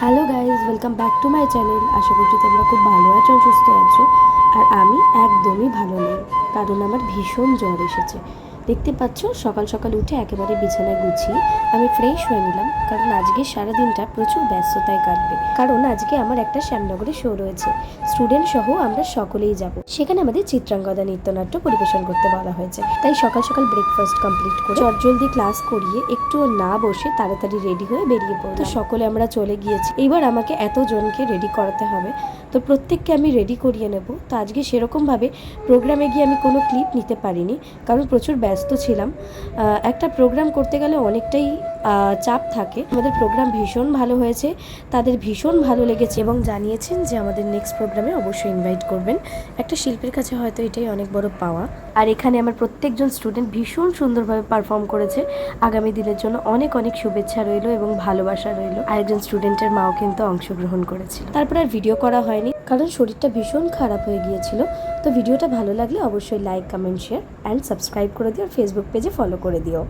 Hello guys welcome back to my channel আশা করছি তোমরা খুব ভালো আছো, সুস্থ আছো। আর আমি একদমই ভালো নেই, কারণ আমার ভীষণ জ্বর এসেছে। দেখতে পাচ্ছ, সকাল সকাল উঠে একেবারে বিছানায় গুছিয়ে আমি ফ্রেশ হয়ে নিলাম, কারণ আজকে সারাদিনটা প্রচুর ব্যস্ততায় কাটবে। কারণ আজকে আমার একটা শ্যামনগরে শো রয়েছে স্টুডেন্ট সহ আমরা সকলেই যাব। সেখানে আমাদের চিত্রাঙ্গদা নৃত্যনাট্য পরিবেশন করতে বলা হয়েছে। তাই সকাল সকাল ব্রেকফাস্ট কমপ্লিট করে জলদি ক্লাস করিয়ে একটুও না বসে তাড়াতাড়ি রেডি হয়ে বেরিয়ে পড়ো তো সকলে আমরা চলে গিয়েছি। এইবার আমাকে এতজনকে রেডি করাতে হবে। তো প্রত্যেককে আমি রেডি করিয়ে নেব। তো আজকে সেরকমভাবে প্রোগ্রামে গিয়ে আমি কোনো ক্লিপ নিতে পারিনি, কারণ প্রচুর ব্যস্ত ছিলাম। একটা প্রোগ্রাম করতে গেলে অনেকটাই চাপ থাকে। আমাদের প্রোগ্রাম ভীষণ ভালো হয়েছে। তাদের ভীষণ ভালো লেগেছে এবং জানিয়েছেন যে আমাদের নেক্সট প্রোগ্রামে অবশ্যই ইনভাইট করবেন। একটা শিল্পীর কাছে হয়তো এটাই অনেক বড় পাওয়া। আর এখানে আমার প্রত্যেকজন স্টুডেন্ট ভীষণ সুন্দরভাবে পারফর্ম করেছে। আগামী দিনের জন্য অনেক অনেক শুভেচ্ছা রইল এবং ভালোবাসা রইল। আরেকজন স্টুডেন্টের মাও কিন্তু অংশগ্রহণ করেছিল। তারপর আর ভিডিও করা হয়নি, কারণ শরীরটা ভীষণ খারাপ হয়ে গিয়েছিল। তো ভিডিওটা ভালো লাগলে অবশ্যই like comment share and subscribe করে দিও। আর ফেসবুক পেজে ফলো করে দিও।